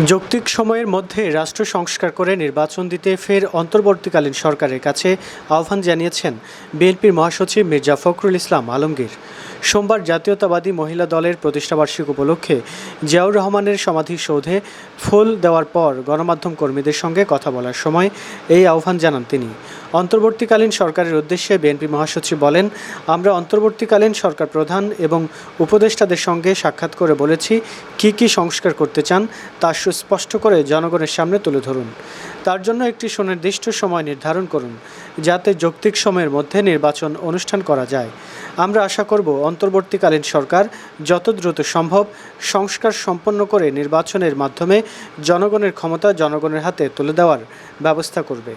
যৌক্তিক সময়ের মধ্যে রাষ্ট্র সংস্কার করে নির্বাচন দিতে ফের অন্তর্বর্তীকালীন সরকারের কাছে আহ্বান জানিয়েছেন বিএনপির মহাসচিব মির্জা ফখরুল ইসলাম আলমগীর। সোমবার জাতীয়তাবাদী মহিলা দলের প্রতিষ্ঠাবার্ষিক উপলক্ষে জিয়াউর রহমানের সমাধিসৌধে ফুল দেওয়ার পর গণমাধ্যম কর্মীদের সঙ্গে কথা বলার সময় এই আহ্বান জানান তিনি। অন্তর্বর্তীকালীন সরকারের উদ্দেশ্যে বিএনপি মহাসচিব বলেন, আমরা অন্তর্বর্তীকালীন সরকার প্রধান এবং উপদেষ্টাদের সঙ্গে সাক্ষাৎ করে বলেছি কি কি সংস্কার করতে চান তা সুস্পষ্ট করে জনগণের সামনে তুলে ধরুন। তার জন্য একটি সুনির্দিষ্ট সময় নির্ধারণ করুন, যাতে যৌক্তিক সময়ের মধ্যে নির্বাচন অনুষ্ঠান করা যায়। আমরা আশা করব অন্তর্বর্তীকালীন সরকার যত দ্রুত সম্ভব সংস্কার সম্পন্ন করে নির্বাচনের মাধ্যমে জনগণের ক্ষমতা জনগণের হাতে তুলে দেওয়ার ব্যবস্থা করবে।